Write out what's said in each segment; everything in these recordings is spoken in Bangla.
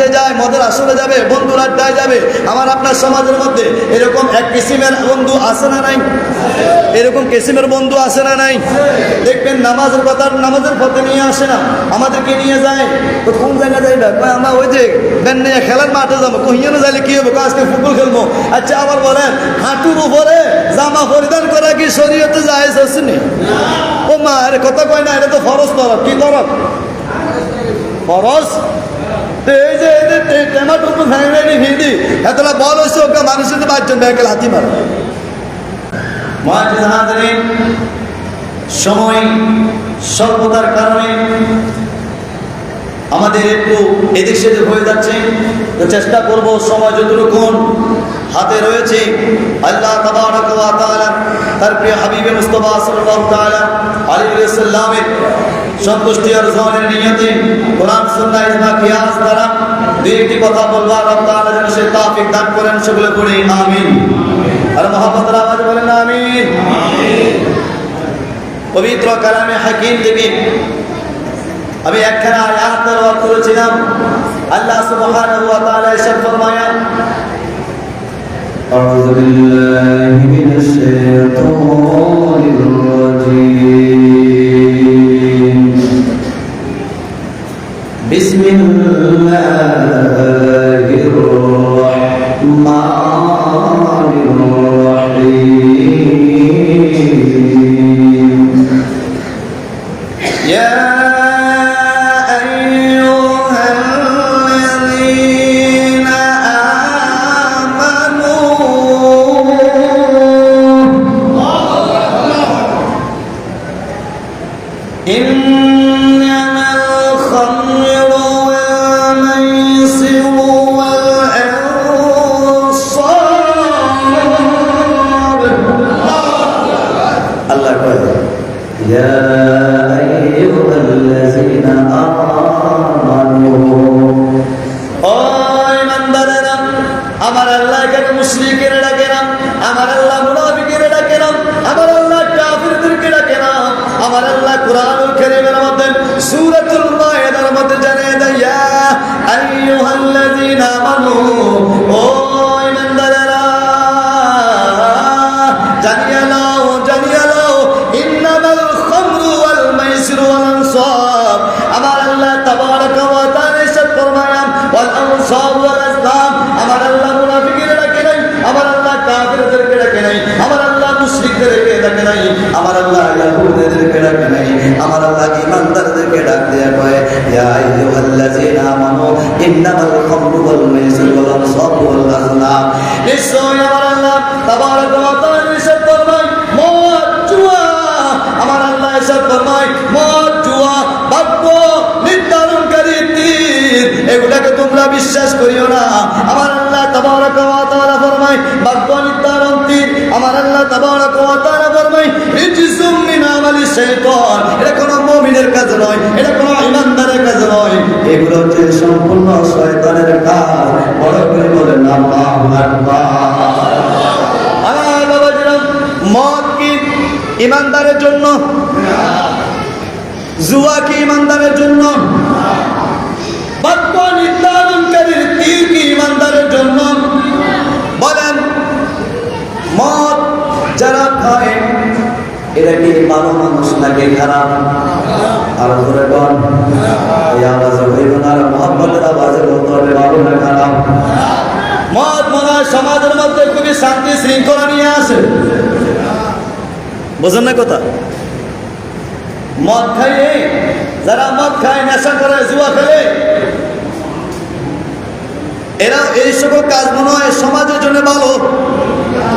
যায়, মদের আসরে যাবে, বন্ধুর আড্ডায় যাবে। আমার আপনার সমাজের মধ্যে এরকম এক কিসিমের বন্ধু আছে না নাই? এরকম কিসিমের বন্ধু আছে না নাই? দেখবেন নামাজের কথা নামাজের পথে নিয়ে আসে না। আমাদেরকে নিয়ে যায়। তো কোন জায়গায় যাই না আমরা ওই যে ব্যান নিয়ে খেলার মাঠে যাব। কহিয়ানো যাইলে কি হবে আজকে ফুটবল খেলব। আচ্ছা আবার বলেন, হাঁটুর উপরে জামা পরিধান করা কি শরীয়তে যায় আসেনি ও মা, আরে কথা কয় না, এটা তো ফরজ তরফ কি তরফ ফরজ? এই যে এই যে টে- টেমাটো তো ভিড়ি এতলা বল হয়েছে ওকে মানুষের তো বাচ্চা ব্যাগের হাতি মারে। মহাজিদ সময় স্বল্পতার কারণে আমাদের একটু এদিক সেদিক হয়ে যাচ্ছে। তো চেষ্টা করব সময় যতটুকুন হাতে রয়েছে। আল্লাহ তাআলা, তার প্রিয় হাবিবে মুস্তাফা সাল্লাল্লাহু তাআলা আলাইহি সাল্লামের সন্তুষ্টি আর জনের নিয়তে কোরআন সুন্নাহ ইজমা কিয়াস দ্বারা দুই একটি কথা বলবো আল্লাহ তাআলা যেন সে তৌফিক দান করেন সেগুলো পড়ি আমিন আর মহব্বতের আওয়াজ বলেন আমিন পবিত্র কালামে হাকিম থেকে আমি একখানা আয়াত তেলাওয়াত করেছিলাম আল্লাহ সুবহানাহু ওয়া তাআলা এরশাদ ফরমায়া أعوذ بالله من الشيطان الرجيم Yeah. সূরাতুল মায়েদার মধ্যে জানিয়ে দেয়, ইয়া আইয়ুহাল্লাযীনা আমানু, ও ইমানদারেরা, জানিয়ে নাও জানিয়ে নাও, ইন্নামাল খামরু ওয়াল মাইসিরু ওয়াল আনসাব আমার আল্লাহ তাবারাকা ওয়া তাআলা ইরশাদ ফরমায়ান, ওয়াল আনসাব ডাকে নাই, আমার আল্লাহ ইয়াহুদীদেরকে ডাকে নাই, আমার আল্লাহ ঈমানদারদেরকে ডাক দেয়া কয়, ইয়া আইয়ুহাল্লাযীনা আমানু, ইন্নামাল খামরু ওয়াল মাইসিরু ওয়াল আনসাব ওয়াল আসলাম নিশ্চয় আমার আল্লাহ তাবারাকা ওয়া তাআলা ইরশাদ ফরমায়, মদ, জুয়া। আমার আল্লাহ ইরশাদ ফরমায়, মদ, জুয়া, বাক্য, নির্ধারণকারী তীর, এগুলাকে তোমরা বিশ্বাস করিও না। আমার আল্লাহ তাবারাকা ওয়া তাআলা ফরমায়, বাক্য নির্ধারণ আমার আল্লাহ তাবারাকা ওয়া তাআলা ফরমায়, রিজিসুম মিন আমালি শাইতান। এটা কোনো মুমিনের কাজ নয়, এটা কোনো ঈমানদারের কাজ নয়। এগুলো হচ্ছে সম্পূর্ণ শয়তানের কাজ। বড় করে বলেন, আল্লাহু আকবার। মদ কি ইমানদারের জন্য? জুয়া কি ইমানদারের জন্য? বাক্য নির্ধারণকারীর তীর কি ইমানদারের জন্য? বলেন মদ যারা খায়, এরা কি ভালো মানুষ নাকি খারাপ? আর ধরে বল। এই আওয়াজে হইব না, আর মোহাম্মদের আওয়াজে বলতে হবে, ভালো না খারাপ? মদ মনে সমাজের মধ্যে খুবই শান্তি শৃঙ্খলা নিয়ে আসে বোঝেন না কথা? মদ খাইয়ে যারা মদ খায়, নেশা করে, জুয়া খেলে, এরা এই সকল কাজ মনে হয় সমাজের জন্য ভালো।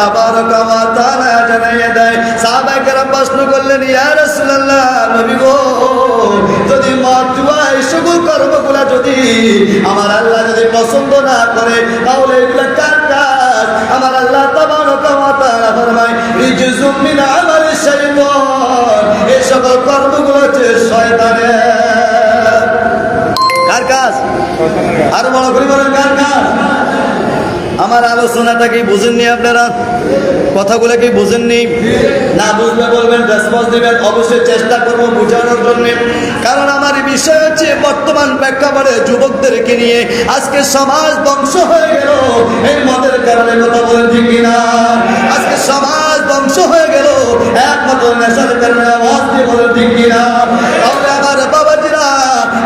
তাবারক ওয়া তাআলা জানাইয়ে দেয়। সাহাবায়ে কেরাম প্রশ্ন করলেন, ইয়া রাসূলুল্লাহ, নবী গো, যদি মদ জুয়া এই সকল কর্ম আমার আল্লাহ যদি পছন্দ না করে, তাহলে এগুলো কার কাজ? আমার আল্লাহ তাবারকা ওয়া তাআলা ফরমায় রিজুম মিন আমালি শাইতান এই সকল কর্মগুলো হচ্ছে শয়তানের। কার কাজ? আরও বড় করে কার কাজ? আমার আলোচনাটা কি বুঝেননি আপনারা? কথাগুলো কি বুঝেননি? না বুঝবে বলবেন রেসপন্স দেবেন। অবশ্যই চেষ্টা করব বোঝানোর জন্য। কারণ আমার বিষয় হচ্ছে বর্তমান প্রেক্ষাপটে যুবকদেরকে নিয়ে আজকে সমাজ ধ্বংস হয়ে গেল। এই মতের কারণে কথা বলেন ঠিক কিনা? আজকে সমাজ ধ্বংস হয়ে গেল। একমাত্র নেশার কারণে আওয়াজ দিয়ে বলেন ঠিক কিনা? আমার বাবাজিরা,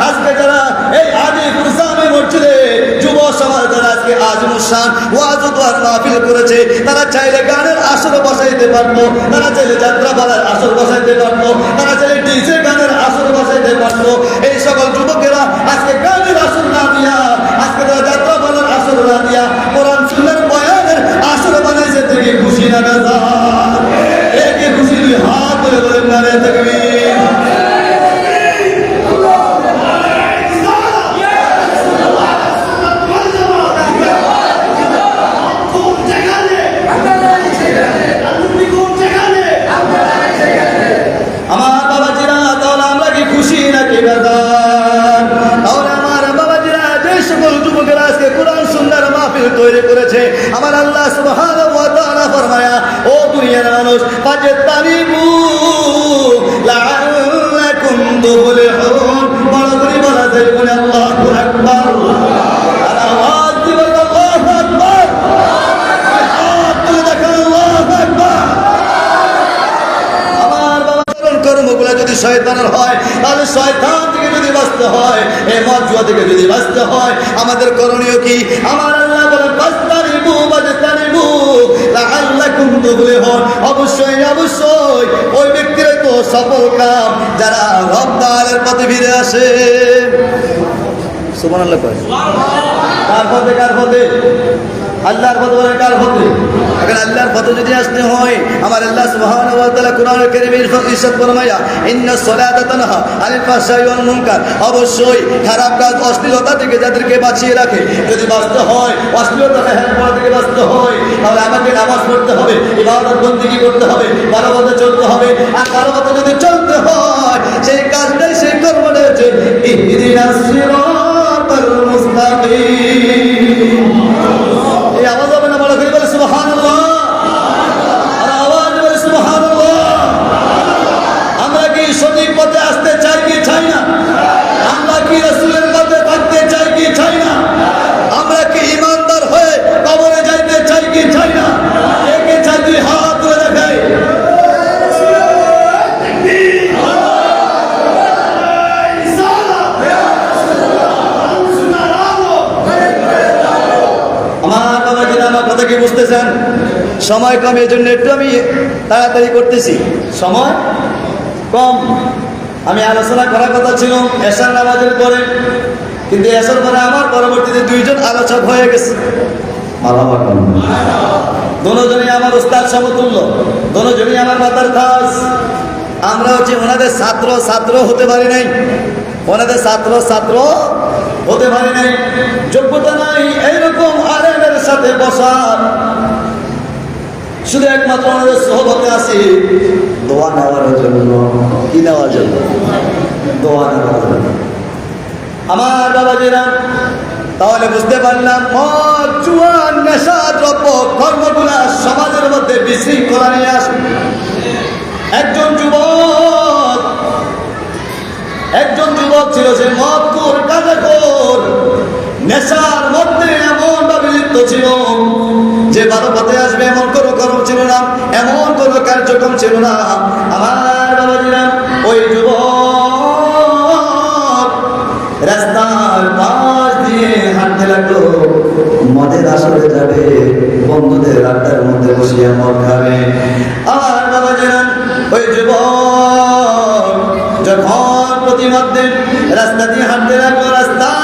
আজকে যারা এই আদি কুরসামে মসজিদে যুব সমাজ যারা আজকে আজমুসান ওয়াজ ও দোয়ার মাহফিল করেছে। তারা চাইলে গানের আসর বসাইতে পারতো, তারা চাইলে যাত্রা পালার আসর বসাইতে পারতো, তারা চাইলে ডিজে গানের আসর বসাইতে পারতো। এই সকল যুবকেরা আজকে গানের আসর না দিয়া, আজকে তারা যাত্রা পালার আসর না দিয়া কোরআন সুন্দর বয়ানের আসর বানাইছে। থেকে খুশি না গাজা একে খুশি হাত করে বলেন না রে তাকবীর আমার বাবাজিরা তাহলে আমরা কি খুশি নাকি বেজার তাহলে আমার বাবাজিরা যে সকল যুবকেরা আজকে কোরআন সুন্দর মাহফিল তৈরি করেছে, আমার আল্লাহ সুবহানাহু ওয়া তাআলা ফরমায়া, ও দুনিয়ার মানুষ পাজে তারিবু লাআল্লাকুম তুফলিহুন। বড় করে বলা যায় আল্লাহু আকবার। শয়তানের হয়, তাহলে শয়তান যদি বাঁচতে হয় এই মদ জুয়া থেকে যদি বাঁচতে হয় আমাদের করণীয় কি? আমার আল্লাহ বলে বাস্তারিবু বাস্তারিবু লাআল্লাকুম তুফলিহুন অবশ্যই অবশ্যই ওই ব্যক্তির তো সফল কাম যারা রব্বানের পথে ফিরে আসে। সুবহানাল্লাহ কয়। কার পথে কার পথে? আল্লাহর পথে বলে কার পথে এখন আল্লাহর পথে যদি আসতে হয়, আমার আল্লাহ সুবহানাহু ওয়া তাআলা কোরআনুল কারীমের ইরশাদ ফরমায়া ইন্নাস সালাতা তানহা আনিল ফাহশাই ওয়াল মুনকার। অবশ্যই খারাপ কাজ, অশ্লীলতা থেকে যাদেরকে বাঁচিয়ে রাখে। যদি বাঁচতে হয় অশ্লীলতা হেল্প করা থেকে বাঁচতে হয়, তাহলে আমাকে নামাজ পড়তে হবে, ইবাদত বন্দেগী করতে হবে, ভালো পথে চলতে হবে। আর কারও পথে যদি চলতে হয়, সেই কাজটাই সেই কর্মটা হচ্ছে ইহদিনাস সিরাতাল মুস্তাকিম। সময় কম এই জন্য একটু আমি তাড়াতাড়ি করতেছি। সময় কম। আমি আলোচনা করার কথা ছিল এসার নামাজের পরে। কিন্তু এসার পরে আমার পরবর্তীতে দুইজন আলোচক হয়ে গেছে। দোনোজনই আমার উস্তাদ সমতুল্য দোনোজনই আমার মাতার খাস। আমরা হচ্ছে ওনাদের ছাত্র ছাত্র হতে পারি নাই, ওনাদের ছাত্র ছাত্র হতে পারি নাই। যোগ্যতা নাই, এইরকম আরেমের সাথে বসার শুধু একমাত্র আমাদের সহবতে আছি। দোয়া নেওয়ার জন্য, কি নেওয়ার জন্য? দোয়া নেওয়ার জন্য। আমার বাবাজিরা, তাহলে বুঝতে পারলাম, মদ নেশা, দ্রব্য, কর্মগুলা সমাজের মধ্যে বিশৃঙ্খলা নিয়ে আসে। একজন যুবক একজন যুবক ছিল সে মদকুর কাজাকোর নেশার মধ্যে এমন ভাবে লিপ্ত ছিল। যে ভালো পথে আসবে, এমন কোনো কর্ম ছিল না, এমন কোনো কার্যক্রম ছিল না। আমার বাবা দিলাম ওই যুব রাস্তার পাশ দিয়ে হাঁটতে লাগল। মদের আসরে যাবে, বন্ধুদের আড্ডার মধ্যে বসিয়ে মদ খাবে। আমার বাবা জানান ওই যুবক, যখন প্রতিমধ্যে রাস্তা দিয়ে হাঁটতে লাগল, রাস্তার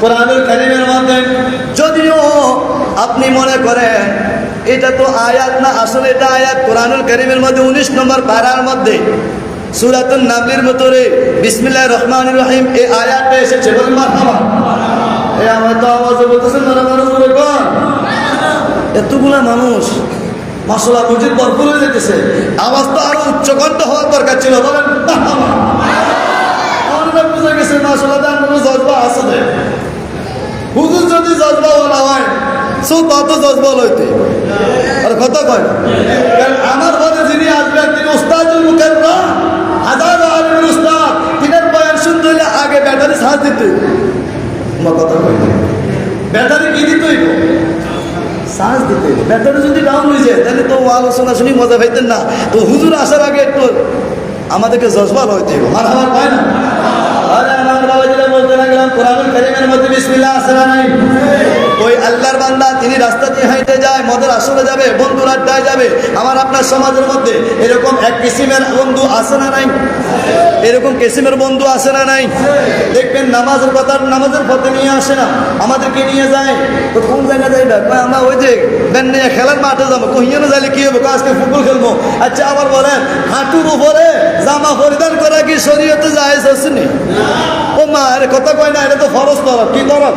কোরআনুল কারিমের মধ্যে যদিও আপনি মনে করেন এটা তো আয়াত না, আসলে এটা আয়াত কোরআনুল কারিমের মধ্যে উনিশ নম্বর পাড়ার মধ্যে সুরাতুল নাবলির মতরে বিসমিল্লাহ রহমান রহিম এই আয়াতটা এসেছে আমার তো আওয়াজ বলতেছেন এতগুলা মানুষ মাসলা মসজিদ ভরপুর হয়ে যেতেছে। আওয়াজ তো আরও উচ্চকণ্ঠ হওয়ার দরকার ছিল, বলেন আমরা বুঝে গেছে দান কোনো জজবা আছে না। হুজুর যদি জজবা বলা হয় সো তত জজবা লইতে। আর কথা কয় কারণ আমার ঘরে যিনি আসবেন, তিনি উস্তাদুল মুকাররম হাজার আলমের উস্তাদ তিনের বয়ান শুনতে হলে আগে ব্যাটারি সাহায্য দিতে আমার কথা কয়। ব্যাটারি কি দিতে হইব? সাহস দিতে। ব্যাটারি যদি ডাউন হয়ে যায়, তাহলে তো আলোচনা শুনি মজা পাইতেন না। তো হুজুর আসার আগে একটু আমাদেরকে জজবাল হইতে হইব। মার আমার কয় না? আমার বলতে লাগলাম কোরআন করিমের মধ্যে বিসমিল্লাহ আসরা নাই? ওই আল্লাহর বান্দা, তিনি রাস্তা দিয়ে হাঁটে যায়, মদের আসরে যাবে, বন্ধুর আড্ডায় যাবে। আমার আপনার সমাজের মধ্যে এরকম এক কিসিমের বন্ধু আছে না নাই? এরকম কিসিমের বন্ধু আছে না নাই? দেখবেন নামাজের কথা, নামাজের পথে নিয়ে আসে না। আমাদেরকে নিয়ে যায়। তো কোন জায়গায় যাই আমরা ওই যে ব্যান নিয়ে খেলার মাঠে যাব। না যাইলে কি হবে আজকে ফুটবল খেলব। আচ্ছা আবার বলেন, হাঁটুর উপরে জামা পরিধান করা কি শরীয়তে যায় আসেনি ও মা কথা কয় না, এটা তো ফরজ তরফ কি তরফ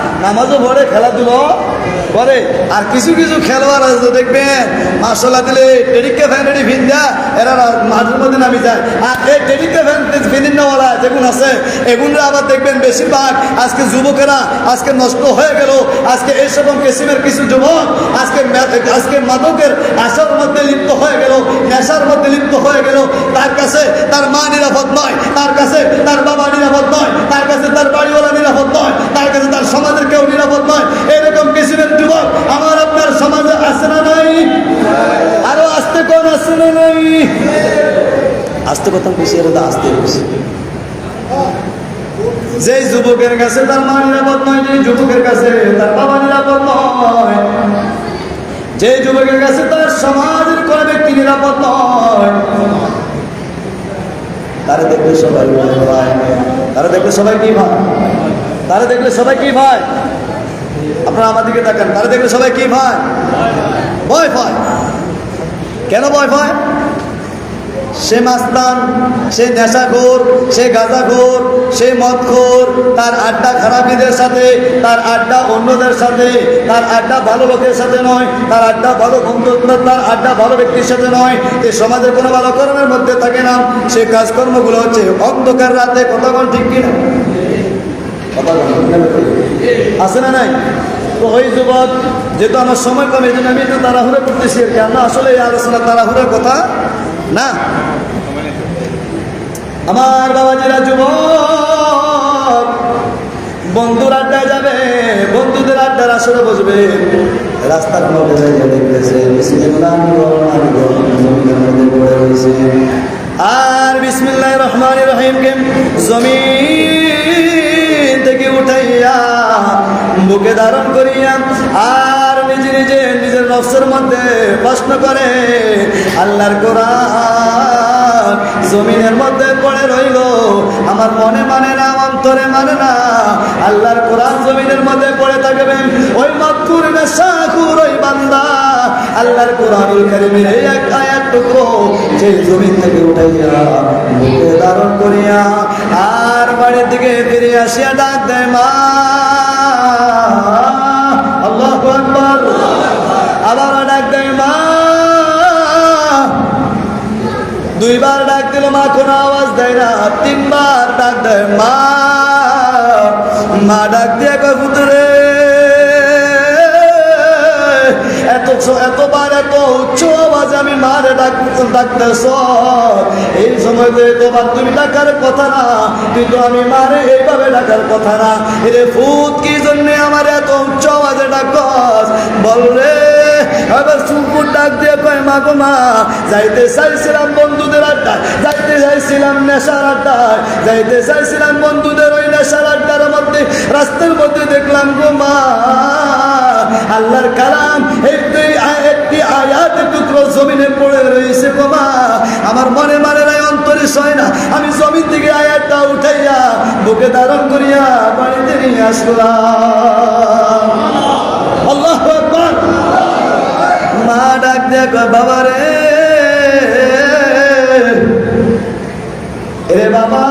নামাজও পড়ে খেলাধুলো করে আর কিছু কিছু খেলোয়াড় আছে দেখবেন মার্শাল্লাহ দিলে টেডিকা ফ্যান ভিন্দা, এরা মাঠের মধ্যে নামি যায়। আর এই টেডিকা ফ্যান ভিন্নওয়ালা যেগুন আছে, এগুনরা আবার দেখবেন বেশিরভাগ আজকে যুবকেরা, আজকে নষ্ট হয়ে গেল, আজকে এই সকল কিসিমের কিছু যুবক, আজকে আজকে মাদকের আশার মধ্যে লিপ্ত হয়ে গেল, নেশার মধ্যে লিপ্ত হয়ে গেল। তার কাছে তার মা নিরাপদ নয়, তার কাছে তার বাবা নিরাপদ নয়, তার কাছে তার বাড়িওয়ালা নিরাপদ নয়, তার কাছে তার সমাজের কেউ নিরাপদ নয়। এরকম কিসিমের যুবক, আমার আপনার সমাজে আসে না নাই? আরও আসতে কোন আসে না নাই? আসতে কথা খুশি আর আসতে খুশি যে যুবকের কাছে তার মা নিরাপদ নয় যে যুবকের কাছে তার বাবা নিরাপদ নয় যে যুবকের কাছে তার সমাজের কোনো ব্যক্তি নিরাপদ নয়, তারা দেখলে সবাই তারা দেখলে সবাই কি ভাই? তারা দেখলে সবাই কি ভাই? আপনারা আমার দিকে তাকান। তারা দেখলে সবাই কি ভাই? ভয় পায়। কেন ভয় পায়? সে মাস্তান, সে নেশাখোর, সে গাঁজাখোর, সে মদখোর, তার আড্ডা খারাপিদের সাথে, তার আড্ডা অন্যদের সাথে, তার আড্ডা ভালো লোকের সাথে নয়, তার আড্ডা ভালো বন্ধু, তার আড্ডা ভালো ব্যক্তির সাথে নয় যে সমাজের কোনো ভালো কর্মের মধ্যে থাকে না। সে কাজকর্মগুলো হচ্ছে অন্ধকার রাতে কতক্ষণ ঠিক কিনা? আছে না নাই? ওই যুবক, যেহেতু আমার সময় কম এই জন্য আমি একটু তাড়াহুড়ো করতেছি আর কি। আমরা আসলে এই আলোচনা তাড়াহুড়োর কথা না। আমার বাবাজিরা যুবক, বন্ধুর আড্ডায় যাবে, বন্ধুদের আড্ডার আসরে বসবে। রাস্তার মধ্যে যাইয়া দেখতেছে পড়ে রয়েছে আর বিসমিল্লাহ রহমান রহিমকে জমিন থেকে উঠাইয়া বুকে ধারণ করিয়া আর নিজে নিজে নিজের নফসের মধ্যে প্রশ্ন করে, আল্লাহর কোরআন জমিনের মধ্যে পড়ে রইল, আমার মনে মানে না অন্তরে মানে না। আল্লাহর কোরআন জমিনের মধ্যে পড়ে থাকবেন ওই মাতুর নেশাকুর ওই বান্দা। আল্লাহর কোরআনুল কারিমের এই এক আয়াত টুকরো যে জমিন থেকে উঠাইয়া বুকে ধারণ করিয়া আর বাড়ির দিকে ফিরে আসিয়া ডাক দেয়, মা দুইবার ডাক দিল, মা, কোনো আওয়াজ দেয় না। তিনবার ডাক দেয়, মা। মা ডাক দিয়ে কয় পুতুরে এতবার এত উচ্চ আওয়াজে আমি মারে ডাক ডাকতেছ। এই সময় তো এতবার তুমি ডাকার কথা না, কিন্তু আমি মারে এইভাবে ডাকার কথা না। রে ফুত কি জন্য আমার এত উচ্চ আওয়াজে ডাকস বল রে, এবার সুপুর ডাক দিয়ে কয় মা গো মা, যাইতে চাইছিলাম বন্ধুদের আড্ডা যাইতে চাইছিলাম নেশার আড্ডায়, যাইতে চাইছিলাম বন্ধুদের ওই নেশার আড্ডার মধ্যে, রাস্তার মধ্যে দেখলাম গো মা। আল্লাহর কালাম, একটি একটি আয়াত টুকরো জমিনে পড়ে রয়েছে মা আমার মনে মনে নাই, অন্তরে সয় না। আমি জমিন থেকে আয়াতটা উঠাইয়া বুকে ধারণ করিয়া বাড়িতে নিয়ে আসলাম। আল্লাহ মা ডাক বাবা রে। এ বাবা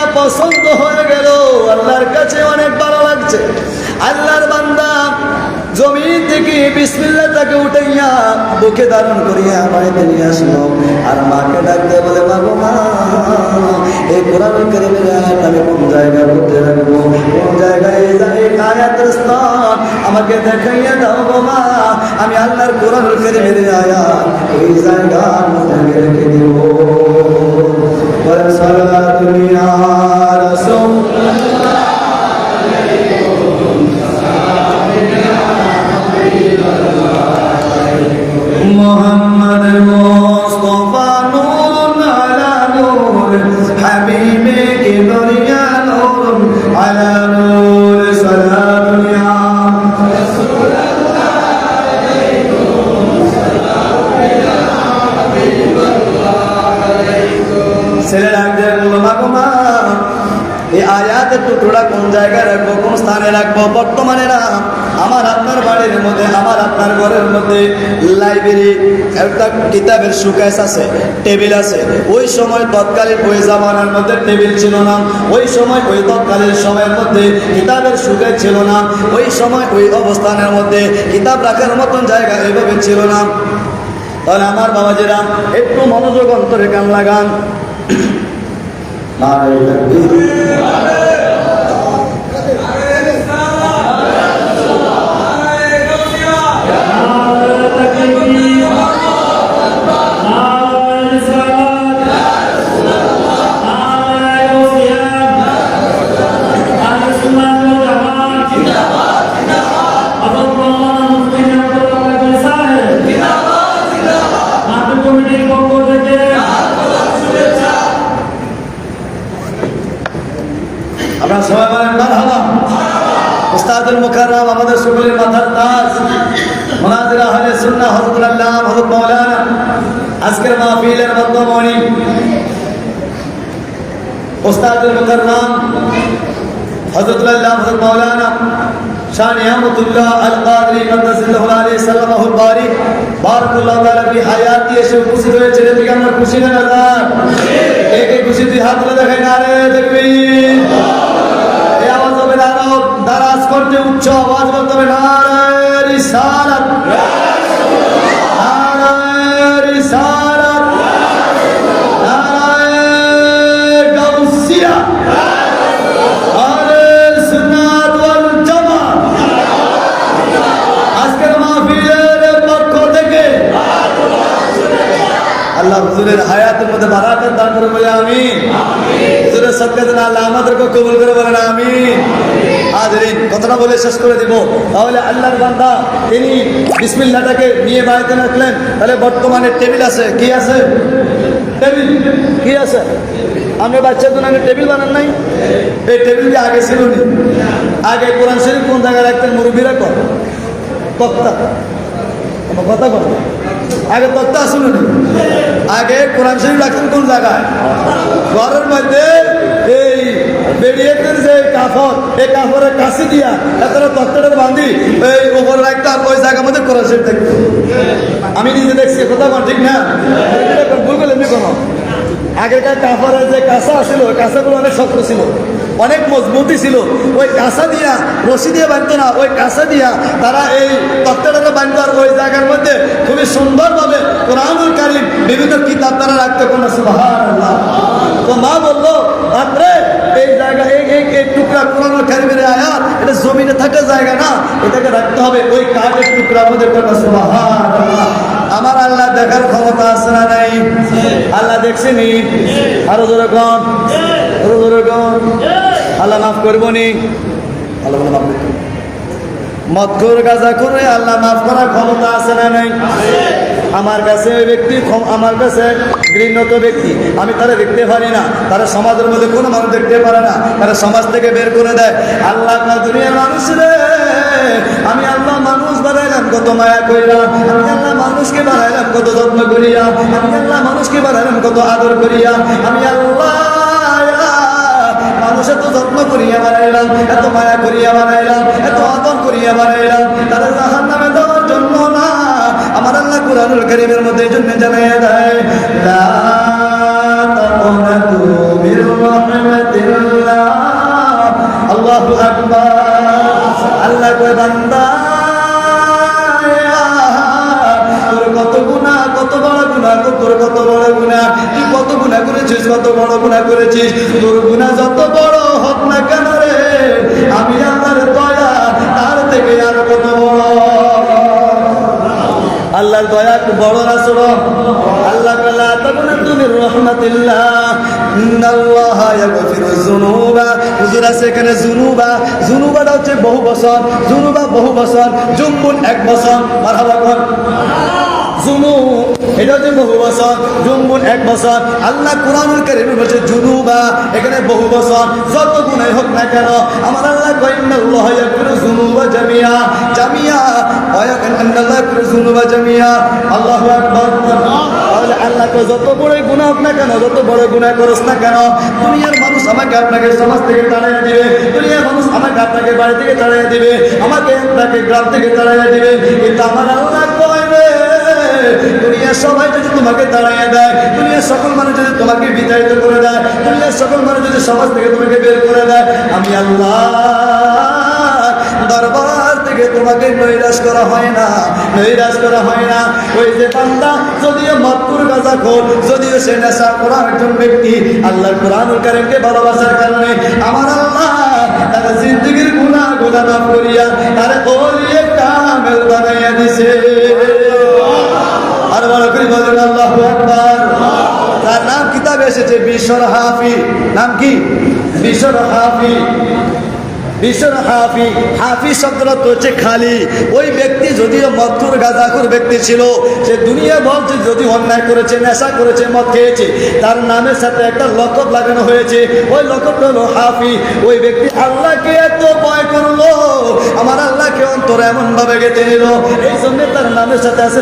পছন্দ হয়ে গেল। আল্লাহর কাছে অনেক ভালো লাগছে। আল্লাহর বান্দা জমিন থেকে বিসমিল্লাহ তাকে উঠাইয়া বুকে ধারণ করিয়া বাড়িতে নিয়ে আসলো। আর মাকে ডাকতে বলে, মা গো মা, এই কোরআন কারিমের আমি কোন জায়গায় মধ্যে রাখব? কোন জায়গায় এই জা- আয়াতের স্থান আমাকে দেখাইয়া দাও গো মা, আমি আল্লাহর কোরআন কারিমের জায়গার মধ্যে আমি রেখে দিব। وسلام على سيدنا একটা কিতাবের সুকেস আছে টেবিল আছে ওই সময় তৎকালীন ওই জামানার মধ্যে টেবিল ছিল না ওই সময় ওই তৎকালীন সময়ের মধ্যে কিতাবের সুকেস ছিল না ওই সময় ওই অবস্থানের মধ্যে কিতাব রাখার মতন জায়গা এইভাবে ছিল না তাহলে আমার বাবাজিরা একটু মনোযোগ অন্তরে গান লাগান নারে তাকবীর। সুন্নাহ হযরত আল্লাহ হযরত মাওলানা আজকের মাহফিলের মধ্যমণি উস্তাদুল মুকাররম হযরত আল্লাহ মাওলানা শাহ নিয়ামতুল্লাহ আল কাদরি মাদ্দাসিল্লাহু আলাইহি সাল্লামাহুল বারি বারাকাল্লাহু তাআলা ফি হায়াতি এসে উপস্থিত হয়েছে এদিকে আমরা খুশি না নাজার এক এক খুশি? দুই হাত তুলে দেখাই না রে তাকবীর এই আওয়াজ হবে না দারাজ করতে উচ্চ আওয়াজ করতে হবে নারায় রিসালাত। নারায় রিসালাত নারায় গাউসিয়া আলে সুন্নাত ওয়াল জামাত আজকের মাহফিলের পক্ষ থেকে আল্লাহ হুজুরের হায়াতের মধ্যে বারাকাত দান করে বলে আমিন। হুজুরের সদকা আল্লাহ আমাদেরকে কবুল করে বলেন, আমিন। হাজরিন, কথাটা বলে শেষ করে দিব। তাহলে আল্লাহর বান্দা, তিনি বিসমিল্লাহটাকে নিয়ে বাড়িতে রাখলেন। তাহলে বর্তমানে টেবিল আছে, কি আছে? টেবিল, কি আছে? আমরা বাচ্চার জন্য টেবিল বানান নাই। এই টেবিল দিয়ে আগে ছিল নি? আগে কোরআন শরীফ কোন জায়গায় রাখতেন মুরব্বীরা কর তক্তা। আমার কথা কর আগে তক্তা আসুন আগে কোরআন শরীফ রাখতেন কোন জায়গায়? ঘরের মধ্যে। যে কাপড় এই দিয়া আর ওই মধ্যে আমি নিজে দেখছি ঠিক না? আগেকার যে ছিল অনেক ছিল, অনেক মজবুতি ছিল। ওই কাঁচা দিয়া, রশি দিয়ে বাঁধতো না, ওই কাঁচা দিয়া তারা এই তক্তাটাকে বাঁধতো আর ওই জায়গার মধ্যে খুবই সুন্দরভাবে কোরআনুল বিভিন্ন কিতাব তারা রাখতে। কোনো তো মা বলল রাত্রে এই জায়গা, এই এই এই টুকরা কোরআনুল কারিমের আয়াত, এটা জমিনে থাকা জায়গা না, এটাকে রাখতে হবে ওই কাঠের টুকরা কোনো সুবহানাল্লাহ। আমার আল্লাহ দেখার ক্ষমতা আছে না নাই? আল্লাহ দেখছেনি? আরও জোরে কন, আরও জোরে কন। আল্লাহ মাফ করব নি? আল্লাহ মাফ করব মদকুর গাজা করে আল্লাহ মাফ করার ক্ষমতা আছে না নাই? আমার কাছে ওই ব্যক্তি আমার কাছে ঘৃণত ব্যক্তি। আমি তারা দেখতে পারি না। তারা সমাজের মধ্যে কোনো মানুষ দেখতে পারে না। তারা সমাজ থেকে বের করে দেয়। আল্লাহ কা দুনিয়ার মানুষ রে। আমি আল্লাহ মানুষ বানাইলাম, কত মায়া করিলাম আমি আল্লাহ মানুষকে বানাইলাম, কত যত্ন করিয়া। আমি আল্লাহ মানুষকে বানাইলাম, কত আদর করিয়া। আমি আল্লাহ, মানুষ এত যত্ন করিয়া বানাইলাম, এত মায়া করিয়া বানাইলাম, এত আদর করিয়া বানাইলাম। তারা কোরআনুল কারীমের মধ্যে এই জন্য জানাইয়া দেয় লা তাকুনাতু রাহমাতিল্লাহ। আল্লাহু আকবার। আল্লাহ কয়, বান্দা কত বড় তোর কত তুই কত করেছিস, কত বড় গুণা করেছিস। তোর গুণা যত বড় হোক না কেন রে, আমি আমার দয়া, তার থেকে আর কত বড় আল্লাহর দয়া বড় রাসুল আল্লাহ তাআলা তুমি রহমাতিল্লাহ। ইন্নাল্লাহ ইয়াগফিরু যুনুবা। হুজুর আছে যুনুবা। যুনুবাটা হচ্ছে বহু বছর। যুনুবা বহু বছর। জুম্বুন এক বছর। মারহাবা কোন? জুনু, এটা হচ্ছে এক বছর। আল্লাহ কোরআনুল কারীমে বলছে, জুনুবা, এখানে বহু বছর। যত গুনাই হোক না কেন, আমার আল্লাহ কইন্নাল্লাহ ইয়াগফিরু যুনুবা জামিয়া। জামিয়া ওয়ায়াকান্নাল্লাহ ইয়াগফিরু যুনুবা জামিয়া। আল্লাহু আকবার। তাহলে আল্লাহ কয়, যত বড় গুনাহ হোক না কেন, যত বড় গুনাহ করস না কেন, দুনিয়ার মানুষ আমাকে আপনাকে সমাজ থেকে তাড়াইয়া দিবে, দুনিয়ার মানুষ আমাকে আপনাকে বাড়ি থেকে তাড়াইয়া দিবে, আমাকে আপনাকে গ্রাম থেকে তাড়াইয়া দিবে, কিন্তু আমার আল্লাহ কয় রে দুনিয়ার সবাই যদি তোমাকে দাঁড়াইয়া দেয়, দুনিয়ার সকল মানুষ যদি তোমাকে বিতাড়িত করে দেয়, দুনিয়ার সকল মানুষ যদি সমাজ থেকে তোমাকে বের করে দেয়, আমি আল্লাহ দরবার থেকে তোমাকে নৈরাশ করা হয় না, নৈরাশ করা হয় না। ওই যে বান্দা, যদিও মতপুর গাজা খোল, যদিও সে নেশা করা একজন ব্যক্তি, আল্লাহর কোরআনুল কারিমকে ভালোবাসার কারণে আমার আল্লাহ তার জিন্দগির গুনাহ গুনাহ মাফ করিয়া তার ওলিয়ে কামেল বানাইয়া দিছে। আর বড় করে বলেন আল্লাহ আকবার। তার নাম কিতাবে এসেছে, বিশ্বর হাফি। নাম কি? বিশ্বর হাফি। বিশ্বর হাফি হাফি শব্দটা তো হচ্ছে খালি। ওই ব্যক্তি যদিও মধুর গাঁজাখুর ব্যক্তি ছিল, সে দুনিয়া বলছে যদি অন্যায় করেছে, নেশা করেছে, মদ খেয়েছে, তার নামের সাথে একটা লকব লাগানো হয়েছে। ওই লকবটা হলো হাফি। ওই ব্যক্তি আল্লাহকে এত ভয় করল, আমার আল্লাহকে অন্তর এমন ভাবে গেঁথে নিল। এই জন্য তার নামের সাথে আছে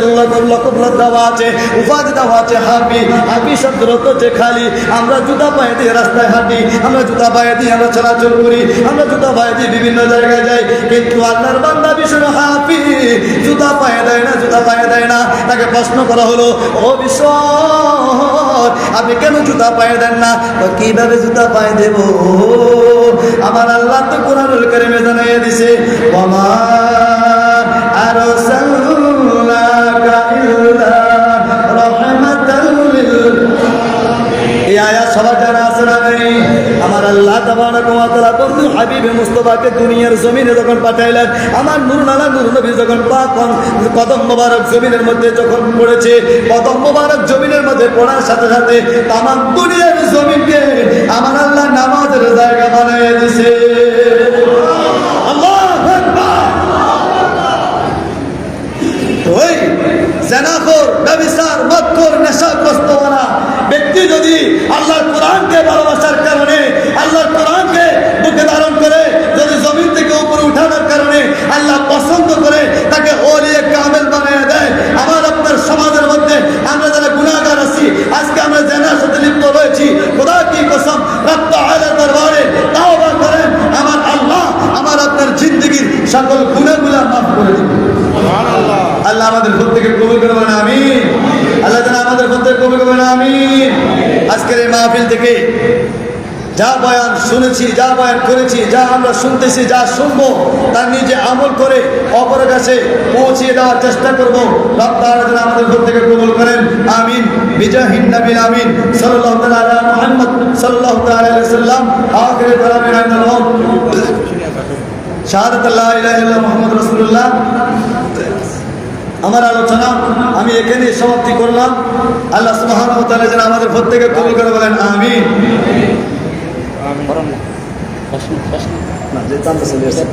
লকব দেওয়া আছে, উপাধি দেওয়া আছে হাফি। হাফি শব্দ হচ্ছে খালি। আমরা জুতা পায়ে দিয়ে রাস্তায় হাঁটি, আমরা জুতা পায়ে দিয়ে আমরা চলাচল করি, আমরা জুতা পায়ে দিয়ে বিভিন্ন জায়গায় যাই কিন্তু আল্লাহর বান্দা বিষ্ণু হাফি জুতা পায়ে দেয় না, জুতা পায়ে দেয় না। তাকে প্রশ্ন করা হলো, ও বিশ্ব আপনি কেন জুতা পায়ে দেন না? কীভাবে জুতা পায়ে দেব? আমার আল্লাহ তো কোরআনুল কারিমে জানাইয়া দিছে আর আরসালনাকা আল্লাহ তাবারক ওয়া বন্ধু হাবিবে মুস্তাফাকে দুনিয়ার জমিনে যখন পাঠাইলেন, আমার নূর নালা নূর নবী যখন পাক কদম মোবারক জমিনের মধ্যে যখন পড়েছে, কদম মোবারক জমিনের মধ্যে পড়ার সাথে সাথে তামাম দুনিয়ার জমিনকে আমার আল্লাহ নামাজের জায়গা বানাইয়া দিছে আল্লাহু ওই জেনাখোর ব্যবিচার ব্যক্তি যদি আল্লাহর কোরআনকে ভালোবাসার কারণে কারণে আল্লাহ পছন্দ করে তাকে ওলিয়ে কামেল বানিয়ে দেয়। আমার আপনার সমাজের মধ্যে আমরা যারা গুণাগার আছি আজকে আমরা জেনার সাথে লিপ্ত রয়েছি। খোদা কি কসম রক্ত আলা দরবারে তাও বা করেন। আমার আল্লাহ আমার আপনার জিন্দগির সকল গুণাগুলা মাফ করে দিবেন। আল্লাহ আমাদের প্রত্যেকে কবুল করে বলেন আমি আল্লাহ যেন আমাদের প্রত্যেকে কবুল করে বলেন আমি আজকের এই মাহফিল থেকে যা বয়ান শুনেছি, যা বয়ান করেছি, যা আমরা শুনতেছি, যা শুনব তার নিজে আমল করে অপরের কাছে পৌঁছিয়ে দেওয়ার চেষ্টা করব। রব তাআলা যেন আমাদের প্রত্যেকে কবুল করেন। আমিন। বিজাহিন নবীন আমিন। সাল্লাল্লাহু তাআলা আলা মুহাম্মদ ইল্লাল্লাহ মুহাম্মদ রাসূলুল্লাহ। আমার আলোচনা আমি এখানে সমাপ্তি করলাম। আল্লাহ তাআলা যেন আমাদের প্রত্যেকে কবুল করে বলেন আমিন না যে চান্দা চলে আসছে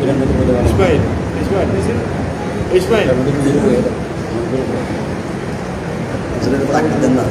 Ismail, Ismail, is it? Ismail. সেটা তাকিয়ে দেন না